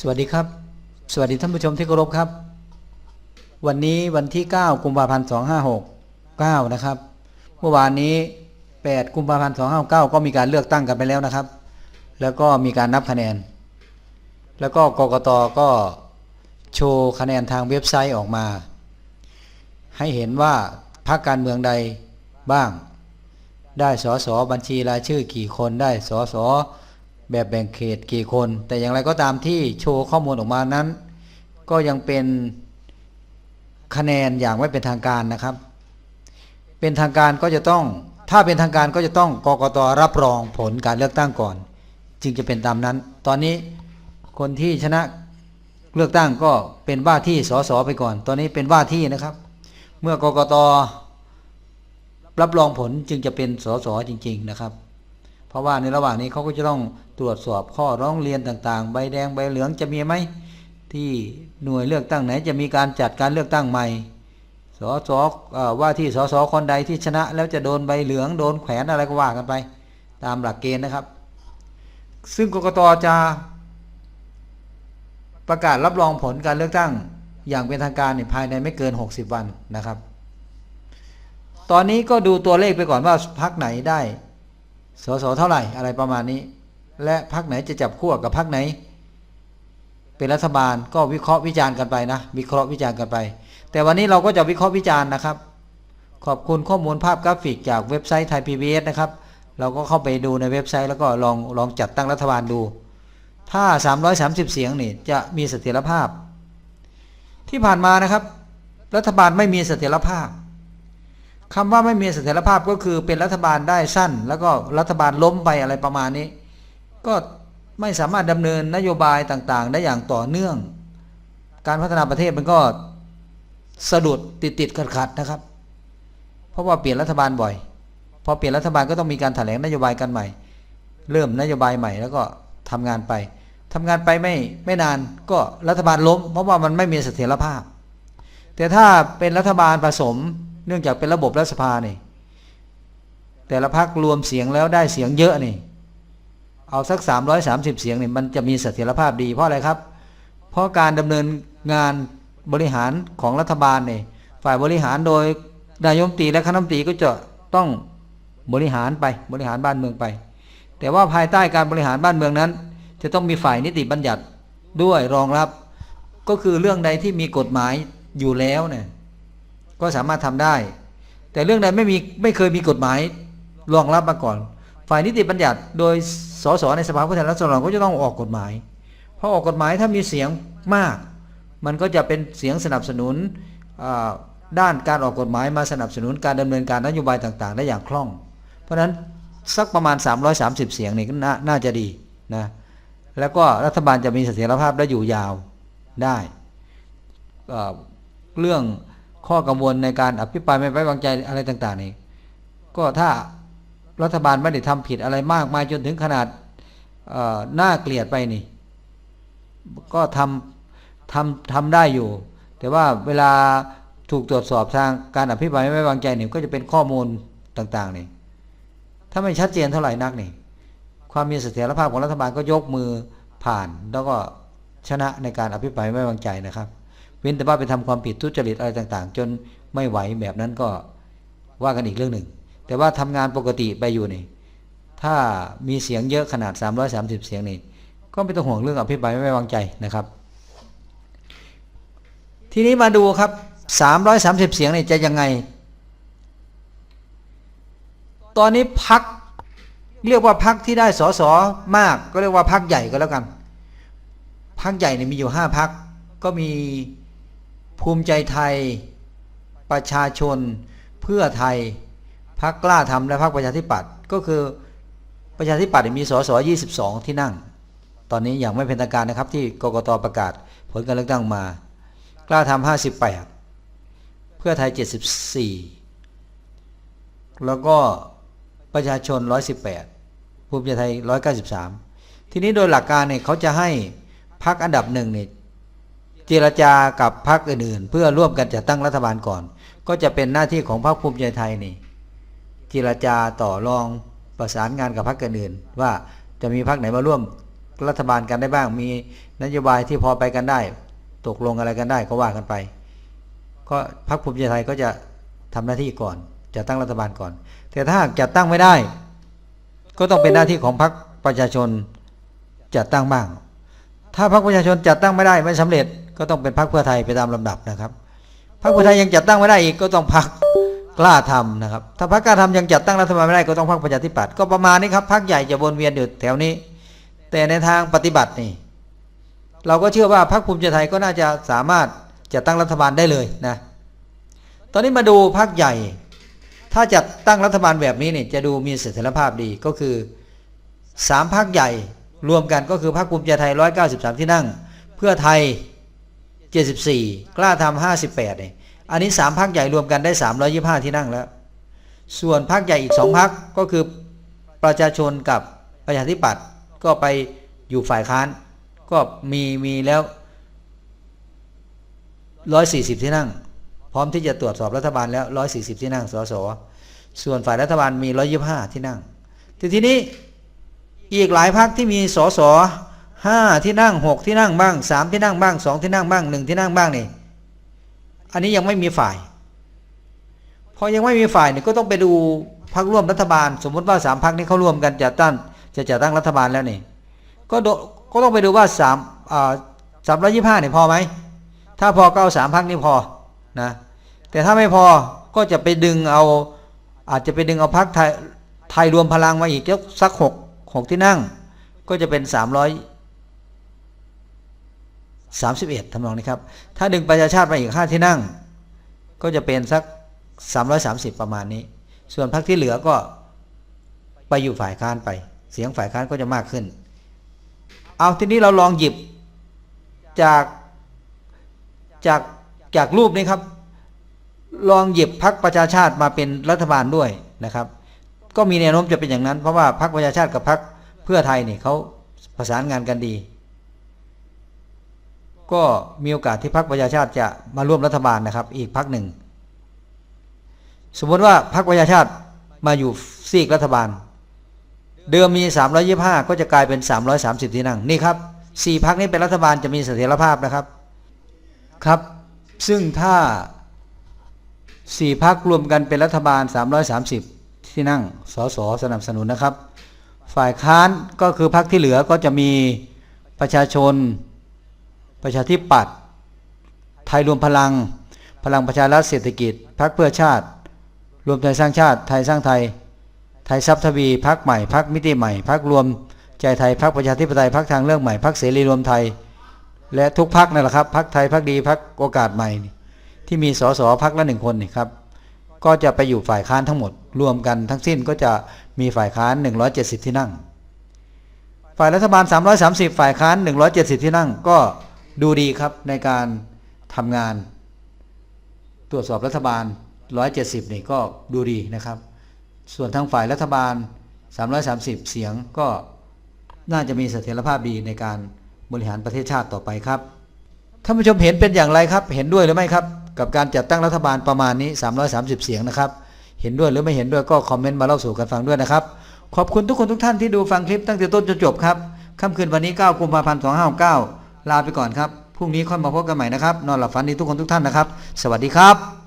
สวัสดีครับ สวัสดีท่านผู้ชมที่เคารพครับ วันนี้วันที่ 9 กุมภาพันธ์2569 นะครับ เมื่อวานนี้ 8 กุมภาพันธ์2569 ก็มีการเลือกตั้งกันไปแล้วนะครับ แล้วก็มีการนับคะแนน แล้วก็กกตก็โชว์คะแนนทางเว็บไซต์ออกมา ให้เห็นว่าพรรคการเมืองใดบ้าง ได้สสบัญชีรายชื่อกี่คนได้สส แบบแบ่งเขตกี่คน แต่อย่างไรก็ตามที่โชว์ข้อมูลออกมานั้น ก็ยังเป็นคะแนนอย่างไม่เป็นทางการนะครับ เป็นทางการก็จะต้อง ถ้าเป็นทางการก็จะต้องกกตรับรองผลการเลือกตั้งก่อน จึงจะเป็นตามนั้น ตอนนี้คนที่ชนะเลือกตั้งก็เป็นว่าที่สสไปก่อน ตอนนี้เป็นว่าที่นะครับ เมื่อกกตรับรองผลจึงจะเป็นสสจริง ๆนะครับ เพราะว่าในระหว่างนี้เขาก็จะต้อง ตรวจสอบข้อร้องเรียนต่างๆ ใบแดงใบเหลืองจะมีไหมที่หน่วยเลือกตั้งไหนจะมีการจัดการเลือกตั้งใหม่สสเอ่อว่าที่สสคนใดที่ชนะ แล้วจะโดนใบเหลืองโดนแขวนอะไรก็ว่ากันไป ตามหลักเกณฑ์นะครับ ซึ่งกกตจะประกาศรับรองผลการเลือกตั้งอย่างเป็นทางการในภายในไม่เกิน 60 วันนะครับ ตอนนี้ก็ดูตัวเลขไปก่อนว่าพักไหนได้ สสเท่าไหร่อะไรประมาณนี้ และพักไหนจะจับขั้วกับพักไหน เป็นรัฐบาลก็วิเคราะห์วิจารณ์กันไปนะ วิเคราะห์วิจารณ์กันไป แต่วันนี้เราก็จะวิเคราะห์วิจารณ์นะครับ ขอบคุณข้อมูลภาพกราฟิกจากเว็บไซต์ไทยพีบีนะครับ เราก็เข้าไปดูในเว็บไซต์แล้วก็ลองลองจัดตั้งรัฐบาลดู ถ้า 330 เสียงนี่จะมีเสถียรภาพ ที่ผ่านมานะครับ รัฐบาลไม่มีเสถียรภาพคำว่าไม่มีเสถียรภาพก็คือเป็นรัฐบาลได้สั้น แล้วก็รัฐบาลล้มไปอะไรประมาณนี้ ก็ไม่สามารถดำเนินนโยบายต่างๆ ได้อย่างต่อเนื่อง การพัฒนาประเทศมันก็สะดุดติดติดขัดขัดๆนะครับ เพราะว่าเปลี่ยนรัฐบาลบ่อย พอเปลี่ยนรัฐบาลก็ต้องมีการแถลงนโยบายกันใหม่ เริ่มนโยบายใหม่แล้วก็ทำงานไปทำงานไปไม่ไม่นานก็รัฐบาลล้ม เพราะว่ามันไม่มีเสถียรภาพ แต่ถ้าเป็นรัฐบาลผสมเนื่องจากเป็นระบบรัฐสภานี่แต่ละพักรวมเสียงแล้วได้เสียงเยอะนี่ เอาสัก 330 เสียงเนี่ยมันจะมีเสถียรภาพดีเพราะอะไรครับ เพราะการดำเนินงานบริหารของรัฐบาลเนี่ยฝ่ายบริหารโดยนายมตรีและคณะมตรีก็จะต้องบริหารไปบริหารบ้านเมืองไป แต่ว่าภายใต้การบริหารบ้านเมืองนั้น จะต้องมีฝ่ายนิติบัญญัติด้วยรองรับ ก็คือเรื่องใดที่มีกฎหมายอยู่แล้วเนี่ยก็สามารถทำได้ แต่เรื่องใดไม่มีไม่เคยมีกฎหมายรองรับมาก่อน ฝ่ายนิติบัญญัติโดยสสในสภาผู้แทนราษฎรก็จะต้องออกกฎหมายเพราะออกกฎหมายถ้ามีเสียงมาก มันก็จะเป็นเสียงสนับสนุนด้านการออกกฎหมายมาสนับสนุนการดำเนินการนโยบายต่างๆ ได้อย่างคล่อง เพราะฉะนั้นสักประมาณ 330 เสียงนี่ก็นาน่าจะดีนะแล้วก็รัฐบาลจะมีเสถียรภาพและอยู่ยาวได้เเรื่องข้อกังวลในการอภิปรายไม่ไว้วางใจอะไรต่างๆนี่ก็ถ้า รัฐบาลไม่ได้ทำผิดอะไรมากมายจนถึงขนาดน่าเกลียดไปนี่ ก็ทำทำทำได้อยู่ แต่ว่าเวลาถูกตรวจสอบทางการอภิปรายไม่ไว้วางใจนี่ก็จะเป็นข้อมูลต่างๆนี่ถ้าไม่ชัดเจนเท่าไหร่นักนี่ ความมีเสถียรภาพของรัฐบาลก็ยกมือผ่าน แล้วก็ชนะในการอภิปรายไม่ไว้วางใจนะครับ เว้นแต่ว่าไปทำความผิดทุจริตอะไรต่าง ๆ จนไม่ไหวแบบนั้นก็ว่ากันอีกเรื่องหนึ่ง แต่ว่าทำงานปกติไปอยู่นี่ ถ้ามีเสียงเยอะขนาด 330 เสียงนี่ ก็ไม่ต้องห่วงเรื่องอภิปรายไม่ไว้วางใจนะครับ ทีนี้มาดูครับ 330 เสียงนี่จะยังไง ตอนนี้พักเรียกว่าพักที่ได้สอสอมากก็เรียกว่าพักใหญ่ก็แล้วกัน พักใหญ่เนี่ยมีอยู่ห้าพัก ก็มีภูมิใจไทย ประชาชน เพื่อไทย พักกล้าทำและพักประชาธิปัตย์ก็คือประชาธิปัตย์เนี่ยมีสส22 ที่นั่ง ตอนนี้อย่างไม่เป็นทางการนะครับ ที่กกตประกาศ ผลการเลือกตั้งมา กล้าทำ58 เพื่อไทย 74 แล้วก็ประชาชน 118 ภูมิใจไทย 193 ทีนี้โดยหลักการเนี่ยเขาจะให้พักอันดับหนึ่งเนี่ยเจรจากับพรรคอื่นๆ เพื่อร่วมกันจัดตั้งรัฐบาลก่อน ก็จะเป็นหน้าที่ของพรรคภูมิใจไทยนี่ เจรจาต่อรองประสานงานกับพรรคอื่นๆว่าจะมีพรรคไหนมาร่วมรัฐบาลกันได้บ้าง มีนโยบายที่พอไปกันได้ ตกลงอะไรกันได้ก็ว่ากันไป ก็พรรคภูมิใจไทยก็จะทำหน้าที่ก่อนจะตั้งรัฐบาลก่อน แต่ถ้าหากจัดตั้งไม่ได้ ก็ต้องเป็นหน้าที่ของพรรคประชาชนจัดตั้งบ้าง ถ้าพรรคประชาชนจัดตั้งไม่ได้ไม่สำเร็จ ก็ต้องเป็นพรรคเพื่อไทยไปตามลำดับนะครับพรรคเพื่อไทยยังจัดตั้งไม่ได้อีกก็ต้องพรรค กล้าทำนะครับ ถ้าพรรคกล้าทำยังจัดตั้งรัฐบาลไม่ได้ก็ต้องพรรคประชาธิปัตย์ก็ประมาณนี้ครับพรรคใหญ่จะวนเวียนอยู่แถวนี้ แต่ในทางปฏิบัตินี่ เราก็เชื่อว่าพรรคภูมิใจไทยก็น่าจะสามารถจัดตั้งรัฐบาลได้เลยนะ ตอนนี้มาดูพรรคใหญ่ ถ้าจัดตั้งรัฐบาลแบบนี้เนี่ยจะดูมีเสถียรภาพดีก็คือสามพรรคใหญ่รวมกันก็คือพรรคภูมิใจไทย 193 ที่นั่ง เพื่อไทย 74 กล้าทำ58เนี่ย อันนี้สามพรรคใหญ่รวมกันได้325ที่นั่งแล้ว ส่วนพรรคใหญ่อีกสองพรรคก็คือประชาชนกับประชาธิปัตย์ก็ไปอยู่ฝ่ายค้าน ก็มีมีแล้ว140ที่นั่ง พร้อมที่จะตรวจสอบรัฐบาลแล้ว140ที่นั่งสสส่วนฝ่ายรัฐบาลมี125ที่นั่งทีทีนี้อีกหลายพักที่มีสสห้าที่นั่งหกที่นั่งบ้างสามที่นั่งบ้างสองที่นั่งบ้างหนึ่งที่นั่งบ้างนี่ อันนี้ยังไม่มีฝ่าย พอยังไม่มีฝ่ายเนี่ยก็ต้องไปดูพักร่วมรัฐบาล สมมติว่าสามพักนี้เขาร่วมกันจัดตั้งจะจัดตั้งรัฐบาลแล้วนี่ก็ก็ต้องไปดูว่าสามสามร้อยยี่ห้าเนี่ยพอไหมถ้าพอก็เอาสามพักนี้พอนะแต่ถ้าไม่พอก็จะไปดึงเอา อาจจะไปดึงเอาพักไทยไทยรวมพลังมาอีกสักหกหกที่นั่ง ก็จะเป็นสามร้อย สามสิบเอ็ดทำนองนี้ครับ ถ้าดึงประชาชาติมาอีกห้าที่นั่ง ก็จะเป็นสักสามร้อยสามสิบประมาณนี้ ส่วนพรรคที่เหลือก็ไปอยู่ฝ่ายค้านไป เสียงฝ่ายค้านก็จะมากขึ้น เอาทีนี้เราลองหยิบจากจากจากรูปนี้ครับ ลองหยิบพักประชาชาติมาเป็นรัฐบาลด้วยนะครับ ก็มีแนวโน้มจะเป็นอย่างนั้นเพราะว่าพักประชาชาติกับพักเพื่อไทยนี่เขาประสานงานกันดี ก็มีโอกาสที่พักประชาชาติจะมาร่วมรัฐบาลนะครับ อีกพักหนึ่ง สมมติว่าพักประชาชาติมาอยู่ซีกรัฐบาล เดิมมี 325 ก็จะกลายเป็น 330 ที่นั่งนี่ครับสี่พักนี้เป็นรัฐบาลจะมีเสถียรภาพนะครับครับ ซึ่งถ้าสี่พักรวมกันเป็นรัฐบาล 330 ที่นั่งสสสนับสนุนนะครับ ฝ่ายค้านก็คือพักที่เหลือก็จะมีประชาชน ประชาธิปัตย์ไทยรวมพลัง พลังประชารัฐเศรษฐกิจพักเพื่อชาติ รวมไทยสร้างชาติ ไทยสร้างไทย ไทยทรัพย์ทวีพักใหม่พักมิติใหม่พักรวมใจไทยพักประชาธิปไตยพักทางเลือกใหม่พักเสรีรวมไทย และทุกพักนั่นแหละครับพักไทยพักดีพักโอกาสใหม่ ที่มีสสพักละหนึ่งคนนี่ครับก็จะไปอยู่ฝ่ายค้านทั้งหมด รวมกันทั้งสิ้นก็จะมีฝ่ายค้าน 170 ที่นั่ง ฝ่ายรัฐบาล 330 ฝ่ายค้าน 170 ที่นั่งก็ ดูดีครับในการทำงาน ตรวจสอบรัฐบาล 170 นี่ก็ดูดีนะครับ ส่วนทางฝ่ายรัฐบาล 330 เสียงก็น่าจะมีเสถียรภาพดีในการบริหารประเทศชาติต่อไปครับท่านผู้ชมเห็นเป็นอย่างไรครับ เห็นด้วยหรือไม่ครับ กับการจัดตั้งรัฐบาลประมาณนี้ 330 เสียงนะครับเห็นด้วยหรือไม่เห็นด้วยก็คอมเมนต์มาเล่าสู่กันฟังด้วยนะครับ ขอบคุณทุกคนทุกท่านที่ดูฟังคลิปตั้งแต่ต้นจนจบครับค่ำคืนวันนี้ 9 กุมภาพันธ์ 2569 ลาไปก่อนครับพรุ่งนี้ค่อยมาพบกันใหม่นะครับ นอนหลับฝันดีทุกคนทุกท่านนะครับ สวัสดีครับ